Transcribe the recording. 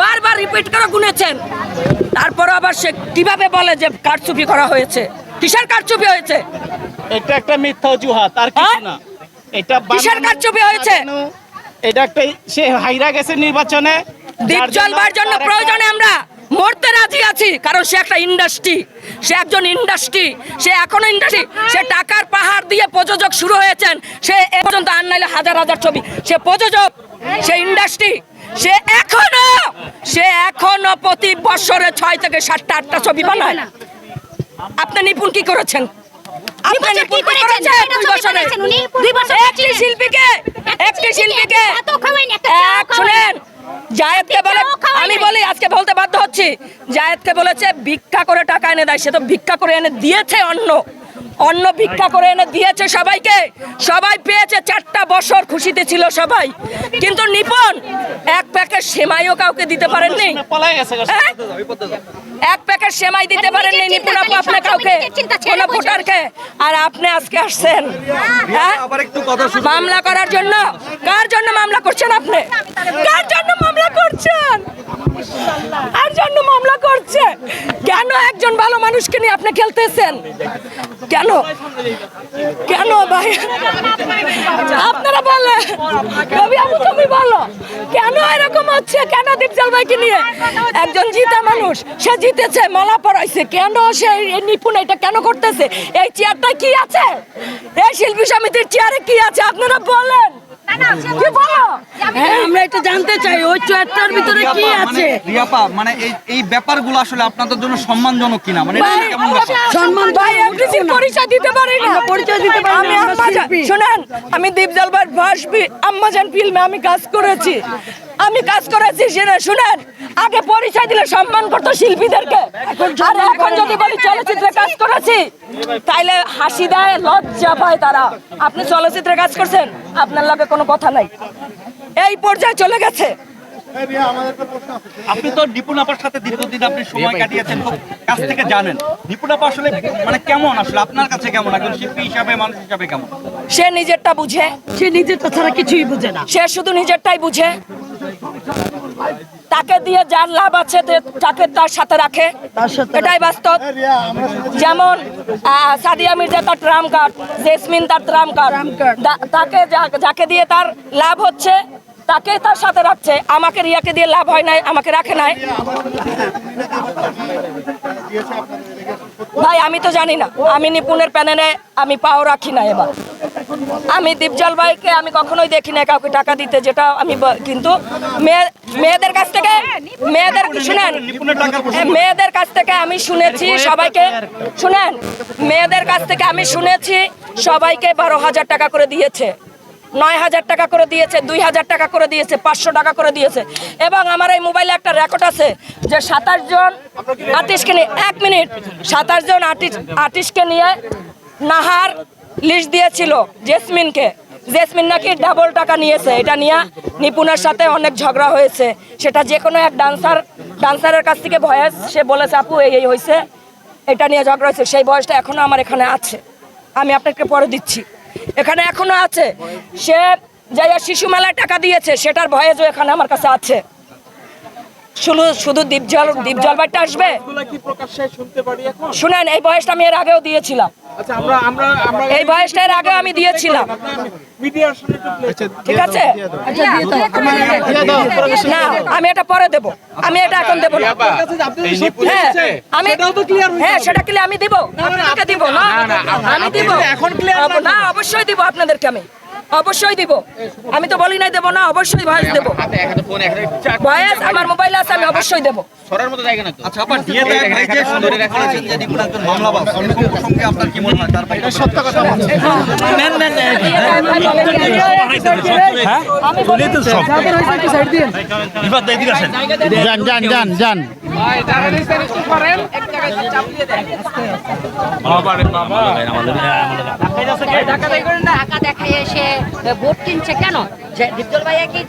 বারবার রিপিট করে গুনেছেন। তারপর আবার সে কীভাবে বলে যে কারচুপি করা হয়েছে? কিসের কারচুপি হয়েছে? এটা একটা মিথ্যা অজুহাত আর কিছু হ্যাঁ? না। এটা কিসের কারচুপি হয়েছে? এটা একটা সে হাইরা গেছে নির্বাচনে। দ্বীপ জন্য জলবার জন্য প্রয়োজনে আমরা মরতে রাজি আছি কারণ সে একটা ইন্ডাস্ট্রি সে একজন ইন্ডাস্ট্রি সে এখনও ইন্ডাস্ট্রি সে টাকার পাহাড় দিয়ে প্রযোজক শুরু হয়েছেন। সে এ পর্যন্ত আর নাইলে হাজার হাজার ছবি। সে প্রযোজক সে ইন্ডাস্ট্রি সে এখনও সে এখনও প্রতি বছরে ছয় থেকে সাতটা আটটা ছবি বানায়। আপনি নিপুণ কি করেছেন? আপনি নিপুণ কি করেছেন? দুই বছরে। একটি শিল্পীকে একটি শিল্পীকে এক শুনেন জায়েদকে বলে আমি বলি আজকে বলতে বাধ্য হচ্ছি। জায়েদকে বলেছে ভিক্ষা করে টাকা এনে দেয়। সে তো ভিক্ষা করে এনে দিয়েছে অন্য অন্য ভিক্ষা করে এনে দিয়েছে সবাইকে। সবাই পেয়েছে চারটা বছর খুশিতে ছিল সবাই। কিন্তু নিপুণ এক প্যাকেট সেমাইও কাউকে দিতে পারেননি। হ্যাঁ? এক প্যাকেট সেমাই দিতে পারেননি নিপুণ আপু আপনি কাউকে কোনো ভোটারকে। আর আপনি আজকে আসছেন হ্যাঁ? আবার একটু কথা শুনুন। মামলা করার জন্য। কার জন্য মামলা করছেন আপনি? কার জন্য মামলা করছেন? কার জন্য মামলা করছে কেন একজন ভালো মানুষকে আপনি খেলতেছেন? কেন? কেন ভাই? আপনারা বলে। রবি আবু তুমি বলো। কেন এরকম হচ্ছে? কেন দীপজল ভাইকে নিয়ে? একজন জিতা মানুষ, সে জিতেছে, মালা পরাইছে। কেন সে নিপুণ এটা কেন করতেছে? এই চেয়ারটা কি আছে? এই শিল্পী সমিতির চেয়ারে কি আছে? আপনারা বলেন। কি বলো। হ্যাঁ আমরা এটা জানতে চাই ওই চেয়ারটার ভিতরে কি আছে? মানে রিয়াপা মানে এই এই ব্যাপারগুলো আসলে আপনাদের জন্য সম্মানজনক কিনা? মানে এটা কেমন ব্যাপার? সম্মান ভাই এফডিসির পরিচয় দিতে পারি না? আমরা পরিচয় দিতে পারি আমি আমরা আম্মাজান শুনেন আমি দীপজলবার ভাসবি আম্মাজান ফিল্মে আমি কাজ করেছি। আমি কাজ করেছি সেটা শুনেন। আগে পরিচয় দিলে সম্মান করতো শিল্পীদেরকে। আর এখন যদি বলি চলচ্চিত্রে কাজ করেছি তাইলে হাসি দেয় লজ্জা পায় তারা। আপনি চলচ্চিত্রে কাজ করছেন আপনার লগে কোনো কথা নাই। এই পর্যায়ে চলে গেছে। আপনি তো নিপুণ আপার সাথে দীর্ঘদিন আপনি সময় কাটিয়েছেন কাছ থেকে জানেন। নিপুণ আপা আসলে মানে কেমন আসলে? আপনার কাছে কেমন? একজন শিল্পী হিসাবে মানুষ হিসাবে কেমন? সে নিজেরটা বুঝে। সে নিজেরটা ছাড়া কিছুই বুঝে না। সে শুধু নিজেরটাই বুঝে। তাকে দিয়ে যার লাভ আছে তাকে তার সাথে রাখে। এটাই বাস্তব। যেমন সাদিয়া মির্জা তার ট্রাম কার্ড জেসমিন তার ট্রাম কার্ড তাকে যাকে দিয়ে তার লাভ হচ্ছে তাকে তার সাথে রাখছে। আমাকে রিয়াকে দিয়ে লাভ হয় নাই আমাকে রাখে নাই। ভাই আমি তো জানি না। আমি নিপুণের প্যানেলে আমি পাও রাখি না এবার। আমি দীপজল ভাইকে আমি কখনোই দেখি না কাউকে টাকা দিতে যেটা আমি কিন্তু মেয়ে- মেয়েদের কাছ থেকে মেয়েদের শুনেন। মেয়েদের কাছ থেকে আমি শুনেছি সবাইকে শুনেন মেয়েদের কাছ থেকে আমি শুনেছি সবাইকে বারো হাজার টাকা করে দিয়েছে। নয় হাজার টাকা করে দিয়েছে দুই হাজার টাকা করে দিয়েছে পাঁচশো টাকা করে দিয়েছে। এবং আমার এই মোবাইলে একটা রেকর্ড আছে যে সাতাশ জন আর্টিস্টকে নিয়ে এক মিনিট সাতাশ জন আর্টিস্ট আর্টিস্টকে নিয়ে নাহার লিস্ট দিয়েছিল জেসমিনকে। জেসমিন নাকি ডাবল টাকা নিয়েছে। এটা নিয়ে নিপুণের সাথে অনেক ঝগড়া হয়েছে। সেটা যে কোনো এক ডান্সার ডান্সারের কাছ থেকে ভয়েস সে বলেছে আপু এই এই হয়েছে। এটা নিয়ে ঝগড়া হয়েছে। সেই বয়সটা এখনও আমার এখানে আছে। আমি আপনাকে পরে দিচ্ছি। এখানে এখনও আছে। সে যাইয়া শিশু মেলায় টাকা দিয়েছে সেটার ভয়েসও এখানে আমার কাছে আছে। শুধু শুধু দ্বীপজল দ্বীপজল বাড়িটা আসবে? শুনেন এই বয়সটা আমি এর আগেও দিয়েছিলাম। আচ্ছা আমরা আমরা আমরা এই বয়সটার আগে আমি দিয়েছিলাম। play- ঠিক আছে? না আমি এটা পরে দেব। আমি এটা এখন দেব না। হ্যাঁ আমি হ্যাঁ সেটা ক্লিয়ার আমি দিব। আপনাকে দিব না? আমি দিব। এখন না অবশ্যই দিব আপনাদেরকে আমি। অবশ্যই দিব। আমি তো বলি নাই দেব না অবশ্যই ভয়েস দেব। ভয়েস আমার মোবাইল আছে আমি অবশ্যই দেব। আচ্ছা আপা দিয়ে দেয় ভাই যে সুন্দর যে নিপুণ একজন মামলাবাজ অন্য প্রসঙ্গে আপনার কি মনে হয়? তার ভাই সত্য কথা আমি বলি যান যান যান যান। টাকা দেখাই সে ভোট কিনছে কেন? যে দীপজল ভাইয়া কি